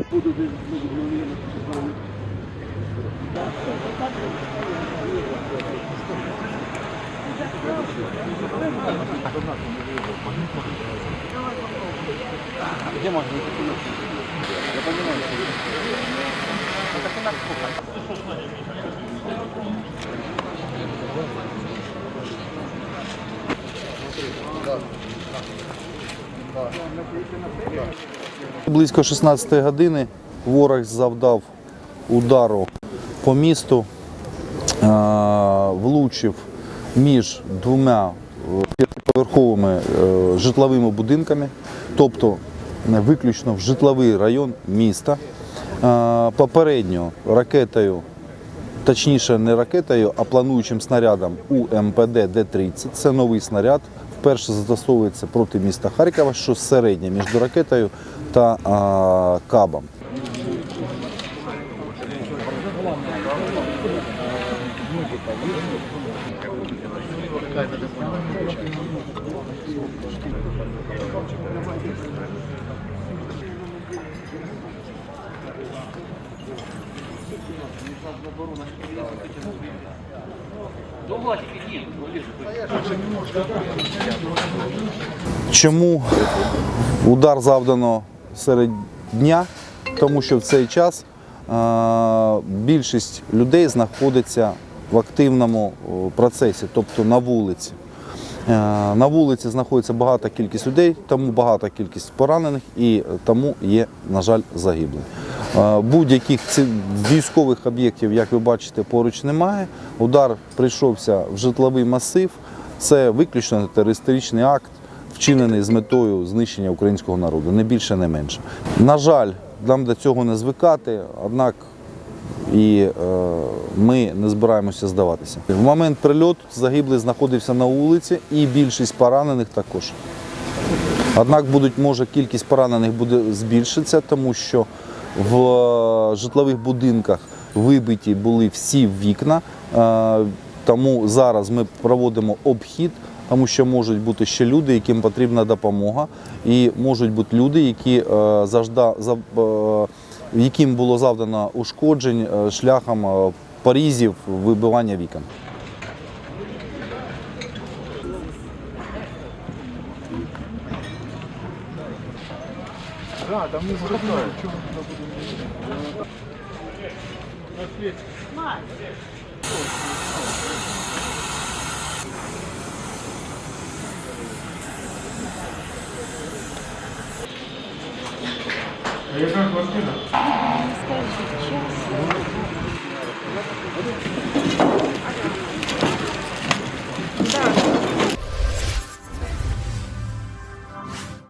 Где можно? Я понимаю. Ну, так и надо слухать. Близько 16 години ворог завдав удару по місту, влучив між двома е, п'ятиповерховими е, житловими будинками, тобто е, виключно в житловий район міста. Попередньо ракетою, точніше не ракетою, а плануючим снарядом УМПД Д-30. Це новий снаряд. Вперше застосовується проти міста Харкова, що середнє між ракетою та а, кабом. Чому удар завдано серед дня? Тому що в цей час е, більшість людей знаходиться в активному процесі, тобто на вулиці. Е, На вулиці знаходиться багата кількість людей, тому багата кількість поранених і е, тому є, на жаль, загиблі. Е, Будь-яких військових об'єктів, як ви бачите, поруч немає. Удар прийшовся в житловий масив. Це виключно терористичний акт, вчинений з метою знищення українського народу, не більше, не менше. На жаль, нам до цього не звикати, однак і е, ми не збираємося здаватися. В момент прильоту загиблий знаходився на вулиці, і більшість поранених також. Однак будуть, може, кількість поранених буде збільшитися, тому що в е, житлових будинках вибиті були всі вікна. Е, Тому зараз ми проводимо обхід, тому що можуть бути ще люди, яким потрібна допомога, і можуть бути люди, які е, завжди е, яким було завдано ушкоджень е, шляхом порізів вибивання вікон. Скажіть, час.